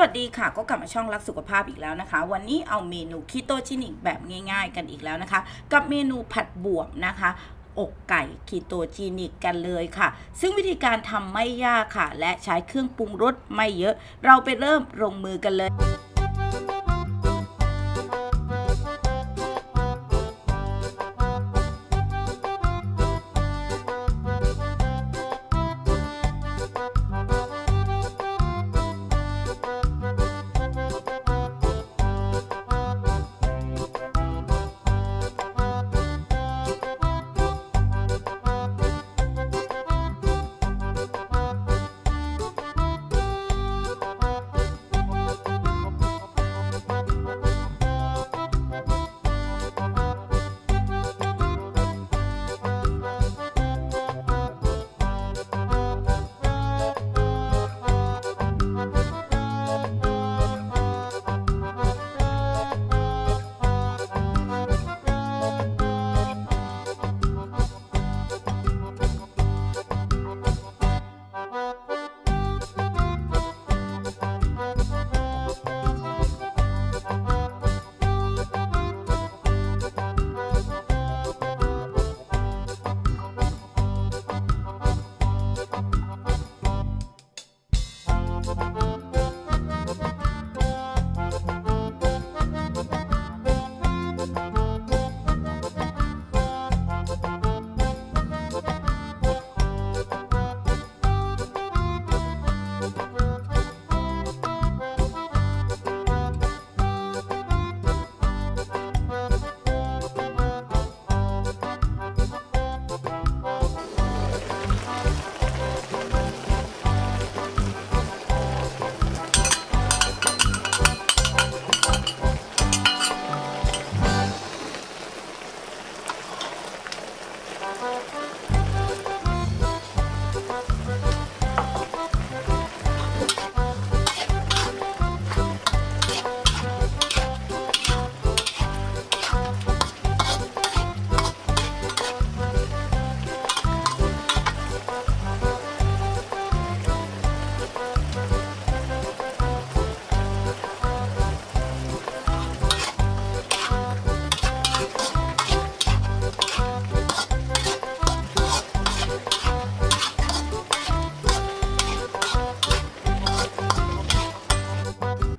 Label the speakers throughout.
Speaker 1: วัสดีค่ะ ก็กลับมาช่องรักสุขภาพอีกแล้วนะคะ วันนี้เอาเมนูคีโตชินิกแบบง่ายๆ กันอีกแล้วนะคะ กับเมนูผัดบวบนะคะอกไก่คีโตจินิกกันเลยค่ะ ซึ่งวิธีการทำไม่ยากค่ะ และใช้เครื่องปรุงรสไม่เยอะ เราไปเริ่มลงมือกันเลย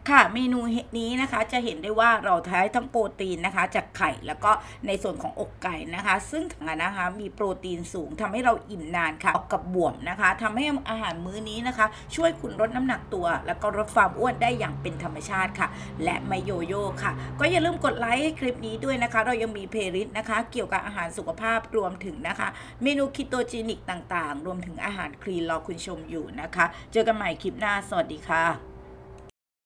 Speaker 1: ค่ะ เมนูนี้นะคะจะเห็นได้ว่าเราใช้ทั้งโปรตีนนะคะ จากไข่แล้วก็ในส่วนของอกไก่นะคะ ซึ่งทั้งนะคะมีโปรตีนสูงทำให้เราอิ่มนานค่ะกับบวมนะคะทำให้อาหารมื้อนี้นะคะ ช่วยคุณลดน้ำหนักตัว แล้วก็ลดความอ้วนได้อย่างเป็นธรรมชาติค่ะ และไม่โยโย่ค่ะ ก็อย่าลืมกดไลค์คลิปนี้ด้วยนะคะ เรายังมีเพลย์ลิสต์นะคะ เกี่ยวกับอาหารสุขภาพรวมถึงนะคะ เมนูคิโตจินิกต่างๆ รวมถึงอาหารคลีนรอคุณชมอยู่นะคะ เจอกันใหม่คลิปหน้าสวัสดีค่ะ